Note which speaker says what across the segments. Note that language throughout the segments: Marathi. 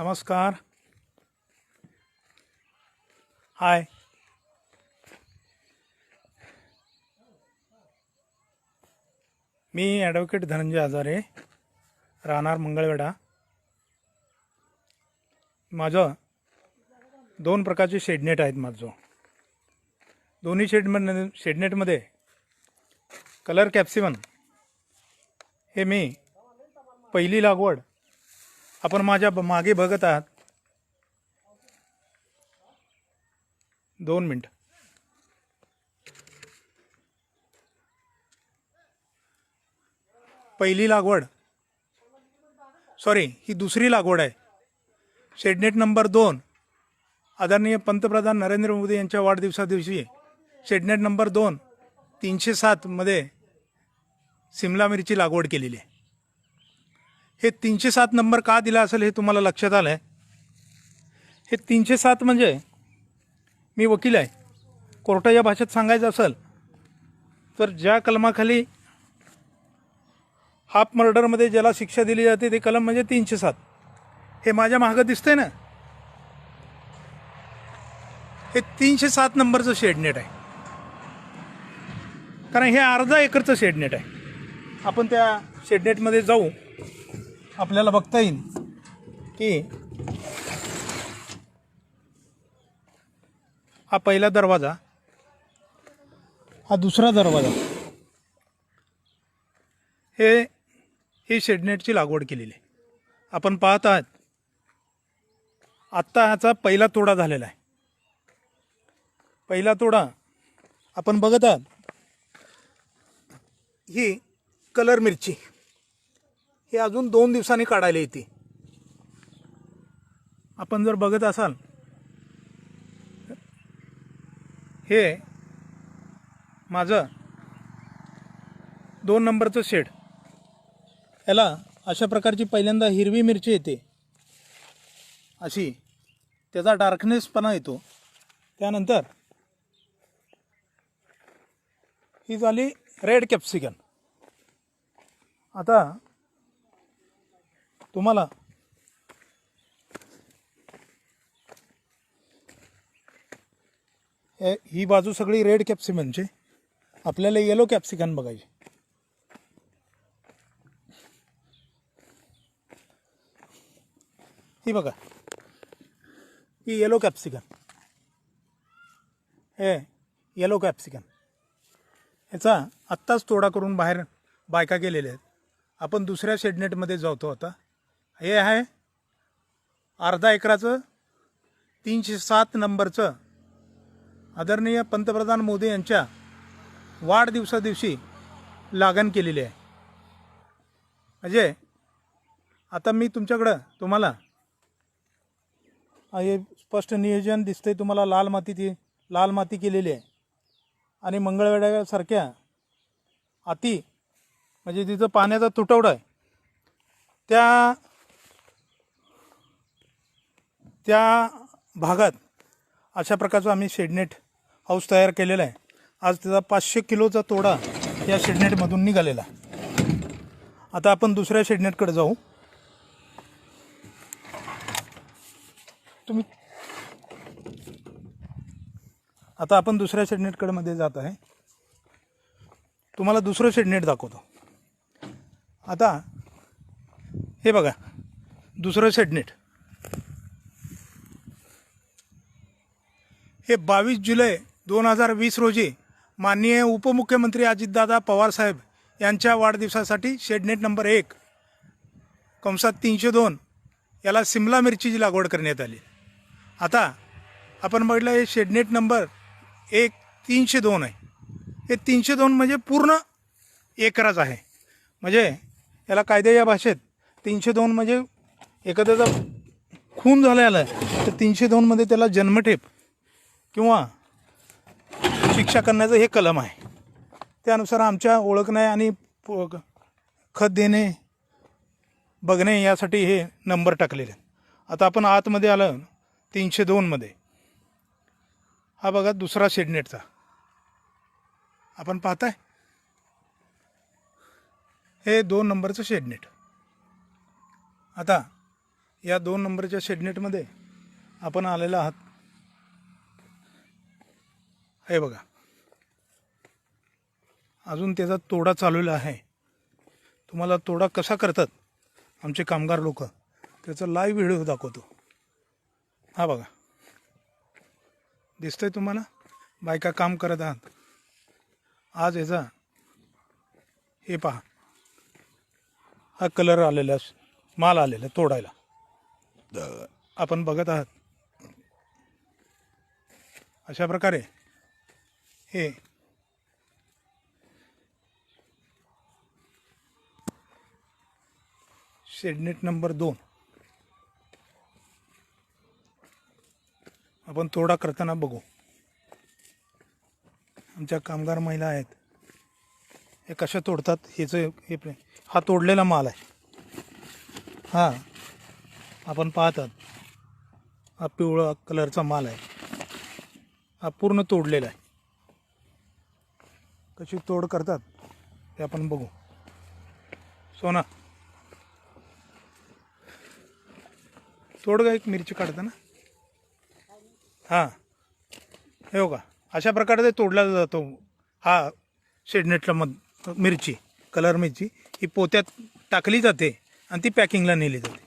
Speaker 1: नमस्कार. हाय. मी ॲडव्होकेट धनंजय आजारे राहणार मंगळवेढा. माझं दोन प्रकारचे शेडनेट आहेत माझं. दोन्ही शेडमध्ये शेडनेटमध्ये कलर कॅप्सिमन हे मी पहिली लागवड आपण माझ्या मागे बघत आहात. दोन मिनिट. पहिली लागवड. सॉरी ही दुसरी लागवड आहे. शेडनेट नंबर दोन. आदरणीय पंतप्रधान नरेंद्र मोदी यांच्या वाढदिवसा दिवशी शेडनेट नंबर दोन तीनशे सातमध्ये सिमला मिरची लागवड केलेली आहे. हे तीनशे सात नंबर का दिला असेल हे तुम्हाला लक्षात आलं आहे हे तीनशे सात म्हणजे मी वकील आहे. कोर्टाच्या भाषेत सांगायचं असेल तर ज्या कलमाखाली हाफ मर्डरमध्ये ज्याला शिक्षा दिली जाते ते कलम म्हणजे तीनशे सात. हे माझ्या मागं दिसतंय ना? हे तीनशे सात नंबरचं शेडनेट आहे. कारण हे अर्धा एकरचं शेडनेट आहे. आपण त्या शेडनेटमध्ये जाऊ. आपल्याला बघता येईल की हा पहिला दरवाजा हा दुसरा दरवाजा हे ही शेडनेटची लागवड केलेली आहे. आपण पाहत आहात आत्ता ह्याचा पहिला तोडा झालेला आहे. पहिला तोडा आपण बघत आहात ही कलर मिरची. हे अजून दोन दिवसांनी काढायला येते. आपण जर बघत असाल हे माझं दोन नंबरचं शेड. याला अशा प्रकारची पहिल्यांदा हिरवी मिरची येते. अशी. त्याचा डार्कनेसपणा येतो. त्यानंतर ही झाली रेड कॅप्सिकन आता तुम्हाला. ही बाजू सगळी रेड कॅप्सिकनची आपल्याला येलो कॅप्सिकन बघायची. ही बघा. ही येलो कॅप्सिकन हे येलो कॅप्सिकन ह्याचा आत्ताच तोडा करून बाहेर बायका गेलेल्या आहेत. आपण दुसऱ्या शेडनेटमध्ये जातो आता. हे आहे अर्धा एकराचं तीनशे सात नंबरचं. आदरणीय पंतप्रधान मोदी यांच्या वाढदिवसा दिवशी लागण केलेली आहे. म्हणजे आता मी तुमच्याकडं तुम्हाला हे स्पष्ट नियोजन दिसतंय तुम्हाला लाल माती ती लाल माती केलेली आहे. आणि मंगळवेड्यासारख्या अति म्हणजे तिथं पाण्याचा तुटवडा आहे. त्या त्या भागात अशा प्रकारचं आम्ही शेडनेट हाऊस तयार केलेला आहे. आज त्याचा पाचशे किलोचा तोडा या शेडनेटमधून निघालेला. आता आपण दुसऱ्या शेडनेटकडे जाऊ. तुम्ही आता आपण दुसऱ्या शेडनेटकडे मध्ये जात आहे. तुम्हाला दुसरं शेडनेट दाखवतो. आता हे बघा. दुसरं शेडनेट हे बावीस जुलै दोन हजार वीस रोजी माननीय उपमुख्यमंत्री अजितदादा पवारसाहेब यांच्या वाढदिवसासाठी शेडनेट नंबर एक कंसात तीनशे दोन याला सिमला मिरचीची लागवड करण्यात आली. आता आपण बघितलं हे शेडनेट नंबर एक तीनशे दोन आहे. हे तीनशे दोन म्हणजे पूर्ण एकराच आहे. म्हणजे याला कायद्याच्या भाषेत तीनशे दोन म्हणजे एखाद्याचा खून झालेला आहे तर तीनशे दोनमध्ये त्याला जन्मठेप किंवा शिक्षा करण्याचं हे कलम आहे. त्यानुसार आमच्या ओळखणे आणि खत देणे बघणे यासाठी हे नंबर टाकलेले आहेत. आता आपण आतमध्ये आलं तीनशे दोनमध्ये हा बघा दुसरा शेडनेटचा आपण पाहताय? हे दोन नंबरचं शेडनेट आता या दोन नंबरच्या शेडनेटमध्ये आपण आलेला आहात. हे बघा. अजून त्याचा तोडा चालवला आहे. तुम्हाला तोडा कसा करतात आमचे कामगार लोक त्याचा लाईव्ह व्हिडिओ दाखवतो. हा बघा. दिसतंय तुम्हाला? बायका काम करत आहात. आज याचा हे पहा. हा कलर आलेला माल आलेला तोडायला. आपण बघत आहात. अशा प्रकारे हे. शेडनेट नंबर दोन. आपण तोडा करताना बघू. आमच्या कामगार महिला आहेत. हे कशा तोडतात हेच हे हा तोडलेला माल आहे. हा. आपण पाहतात. हा पिवळा कलरचा माल आहे. हा पूर्ण तोडलेला आहे. कशी तोड करतात ते आपण बघू. सोना. तोड का एक मिरची काढताना हां हे. हो का अशा प्रकारे ते तोडला जातो. हा शेडनेटला मध मिरची कलर मिरची ही पोत्यात टाकली जाते आणि ती पॅकिंगला नेली जाते.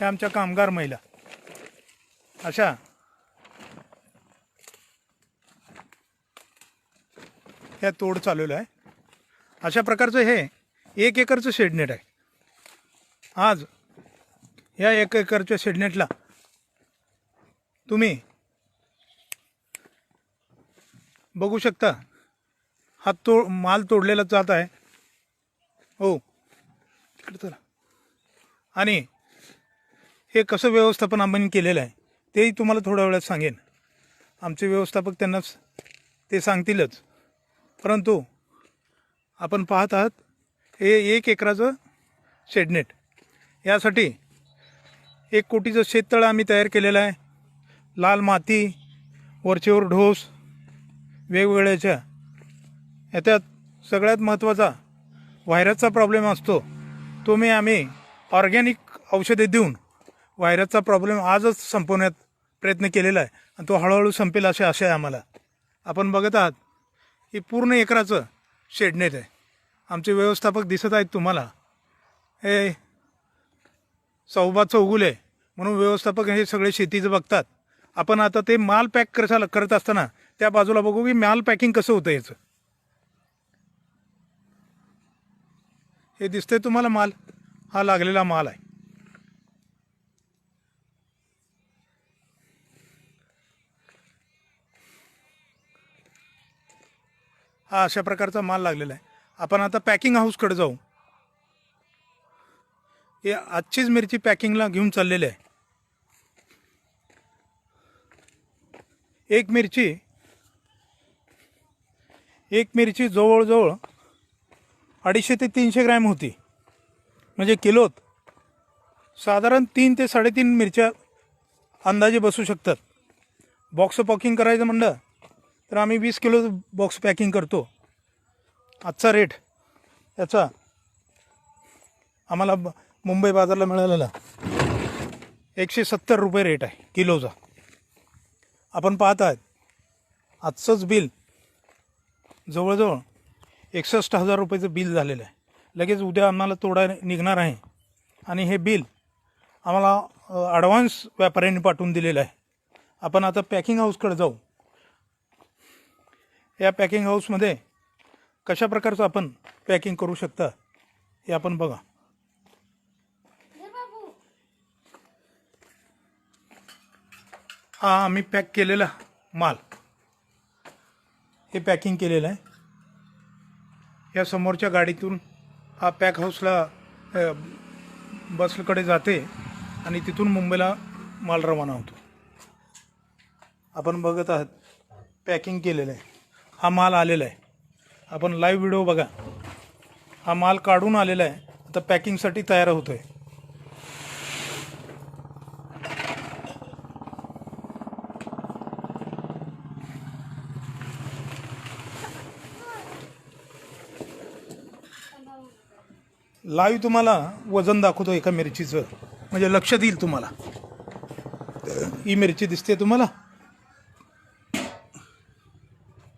Speaker 1: हे आमच्या कामगार महिला. अशा ह्या तोड चालवलं आहे. अशा प्रकारचं हे एक एकरचं शेडनेट आहे. आज या एक एकरच्या शेडनेटला तुम्ही बघू शकता हा तो माल तोडलेला जात आहे. हो तिकडे तर आणि हे कसं व्यवस्थापन आम्ही केलेलं आहे तेही तुम्हाला थोड्या वेळात सांगेन. आमचे व्यवस्थापक त्यांनाच ते सांगतीलच. परंतु आपण पाहत आहात हे एक एकराचं शेडनेट यासाठी एक कोटीचं शेततळं आम्ही तयार केलेलं आहे. लाल माती वरचेवर ढोस वेगवेगळ्याच्या. याच्यात सगळ्यात महत्त्वाचा व्हायरसचा प्रॉब्लेम असतो. तो मी आम्ही ऑर्गॅनिक औषधे देऊन व्हायरसचा प्रॉब्लेम आजच संपवण्यात प्रयत्न केलेला आहे. आणि तो हळूहळू संपेल असे आशा आहे आम्हाला. आपण बघत आहात हे पूर्ण एकराचं शेडनेट आहे. आमचे व्यवस्थापक दिसत आहेत तुम्हाला. हे सौबा चौगुले म्हणून व्यवस्थापक हे सगळे शेतीचं बघतात. आपण आता ते माल पॅक कशाला करत असताना त्या बाजूला बघू की माल पॅकिंग कसं होतं याचं. हे दिसतंय तुम्हाला माल? हा लागलेला माल आहे. हा अशा प्रकारचा माल लागलेला आहे. आपण आता पॅकिंग हाऊसकडे जाऊ. हे आजचीच मिरची पॅकिंगला घेऊन चाललेली आहे. एक मिरची एक मिरची जवळजवळ अडीचशे ते तीनशे ग्रॅम होती. म्हणजे किलोत साधारण तीन ते साडेतीन मिरच्या अंदाजे बसू शकतात. बॉक्स पॉकिंग करायचं म्हणलं तर आम्ही वीस किलो बॉक्स पॅकिंग करतो. आजचा रेट याचा आम्हाला ब- मुंबई बाजारला मिळालेला एकशे सत्तर रुपये रेट आहे किलोचा. आपण पाहत आहात आजचंच बिल जवळजवळ एकसष्ट हजार रुपयाचं बिल झालेलं आहे. लगेच उद्या आम्हाला तोडा निघणार आहे. आणि हे बिल आम्हाला ॲडव्हान्स व्यापाऱ्यांनी पाठवून दिलेलं आहे. आपण आता पॅकिंग हाऊसकडे जाऊ. या पॅकिंग हाऊसमध्ये कशा प्रकारचं आपण पॅकिंग करू शकता हे आपण बघा. हा आम्ही पॅक केलेला माल. हे पॅकिंग केलेलं आहे. या समोरच्या गाडीतून हा पॅक हाऊसला बसकडे जाते आणि तिथून मुंबईला माल रवाना होतो. आपण बघत आहात पॅकिंग केलेलं आहे. हा माल आलेला आहे. आपण लाईव्ह व्हिडिओ बघा. हा माल काढून आलेला आहे. आता पॅकिंगसाठी तयार होतो आहे लाईव्ह तुम्हाला वजन दाखवतो एका मिरचीचं. म्हणजे लक्ष देईल तुम्हाला. ही मिरची दिसते तुम्हाला?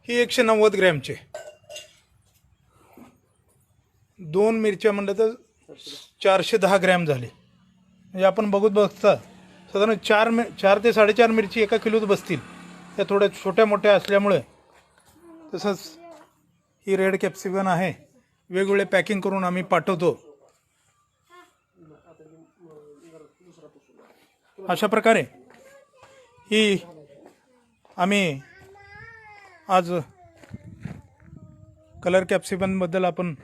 Speaker 1: ही एकशे नव्वद ग्रॅमचे. दोन मिरच्या म्हटलं तर चारशे दहा ग्रॅम झाले. म्हणजे आपण बघत बघता साधारण चार मि चार ते साडेचार मिरची एका किलोत बसतील. त्या थोड्या छोट्या मोठ्या असल्यामुळे तसंच ही रेड कॅप्सिकन आहे. वेगवेगळे पॅकिंग करून आम्ही पाठवतो. अशा प्रकारे ही आम्ही आज कलर कॅप्सिकनबद्दल आपण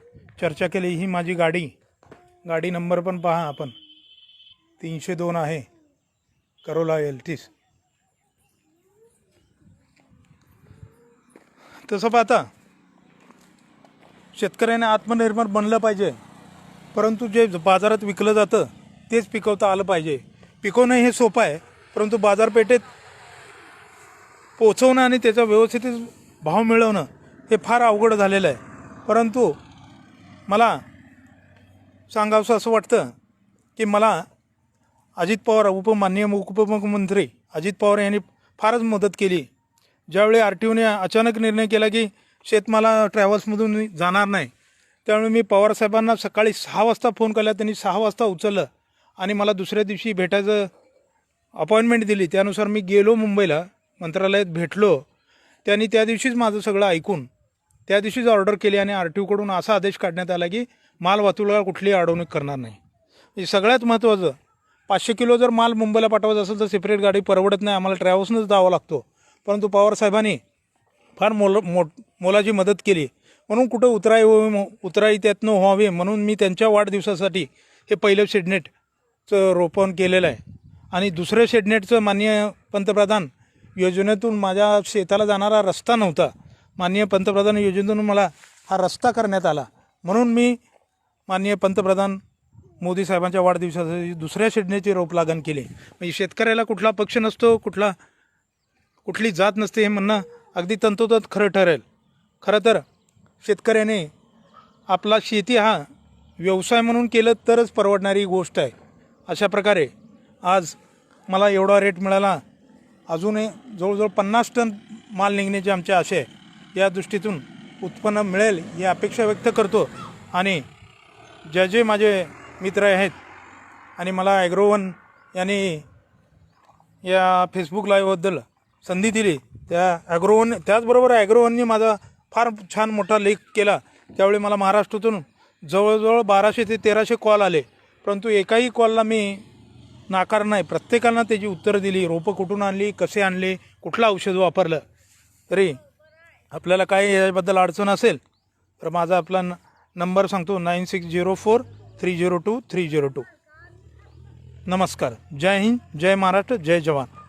Speaker 1: चर्चा केली. ही माझी गाडी. गाडी नंबर पण पहा आपण. तीनशे दोन आहे. करोला एल तीस तसं पाहता शेतकऱ्याने आत्मनिर्भर बनलं पाहिजे. परंतु जे बाजारात विकलं जातं तेच पिकवता आलं पाहिजे. पिकवणं हे सोपं आहे परंतु बाजारपेठेत पोचवणं आणि त्याचा व्यवस्थित भाव मिळवणं हे फार अवघड झालेलं आहे. परंतु मला सांगावंसं असं वाटतं की मला अजित पवार उपमान्य उपमुख्यमंत्री अजित पवार यांनी फारच मदत केली. ज्यावेळी आर टी ओने अचानक निर्णय केला की शेतमाला ट्रॅव्हल्समधून जाणार नाही त्यामुळे मी पवारसाहेबांना सकाळी सहा वाजता फोन केला त्यांनी सहा वाजता उचललं आणि मला दुसऱ्या दिवशी भेटायचं अपॉइंटमेंट दिली. त्यानुसार मी गेलो मुंबईला. मंत्रालयात भेटलो त्यांनी त्या दिवशीच माझं सगळं ऐकून त्या दिवशीच ऑर्डर केली आणि आर टी ओकडून असा आदेश काढण्यात आला की माल वाहतुकीला कुठलीही अडवणूक करणार नाही. हे सगळ्यात महत्त्वाचं पाचशे किलो जर माल मुंबईला पाठवत असेल तर सेपरेट गाडी परवडत नाही आम्हाला ट्रॅव्हल्सनंच जावं लागतो. परंतु पवारसाहेबांनी फार मोल मो मोलाची मदत केली. म्हणून कुठं उतराई व्हावी उतराई त्यातनं व्हावी म्हणून मी त्यांच्या वाढदिवसासाठी हे पहिलं शेडनेटचं रोपण केलेलं आहे. आणि दुसरं शेडनेटचं माननीय पंतप्रधान योजनेतून माझ्या शेताला जाणारा रस्ता नव्हता. माननीय पंतप्रधान योजनेतून मला हा रस्ता करण्यात आला. म्हणून मी माननीय पंतप्रधान मोदी साहेबांच्या वाढदिवसासाठी दुसऱ्या शेडनेची रोप लागण केली. म्हणजे शेतकऱ्याला कुठला पक्ष नसतो कुठला कुठली जात नसते हे म्हणणं अगदी तंतोतंत खरं ठरेल. खरं तर शेतकऱ्याने आपला शेती हा व्यवसाय म्हणून केलं तरच परवडणारी गोष्ट आहे. अशा प्रकारे आज मला एवढा रेट मिळाला. अजूनही जवळजवळ पन्नास टन माल निघण्याची आमची आशा आहे. या दृष्टीतून उत्पन्न मिळेल ही अपेक्षा व्यक्त करतो. आणि ज्या जे माझे मित्र आहेत आणि मला ॲग्रोवन यांनी या फेसबुक लाईव्हबद्दल संधी दिली. त्या ॲग्रोवन त्याचबरोबर ॲग्रोवननी माझा फार छान मोठा लेख केला. त्यावेळी मला महाराष्ट्रातून जवळजवळ बाराशे ते तेराशे कॉल आले. परंतु एकाही कॉलला मी नाकार नाही. प्रत्येकानं त्याची उत्तरं दिली. रोपं कुठून आणली? कसे आणले? कुठलं औषध वापरलं? तरी आपल्याला काही याबद्दल अडचण असेल तर माझा आपला न नंबर सांगतो. Nine six zero four three zero two three zero two. नमस्कार. जय हिंद. जय महाराष्ट्र. जय जवान.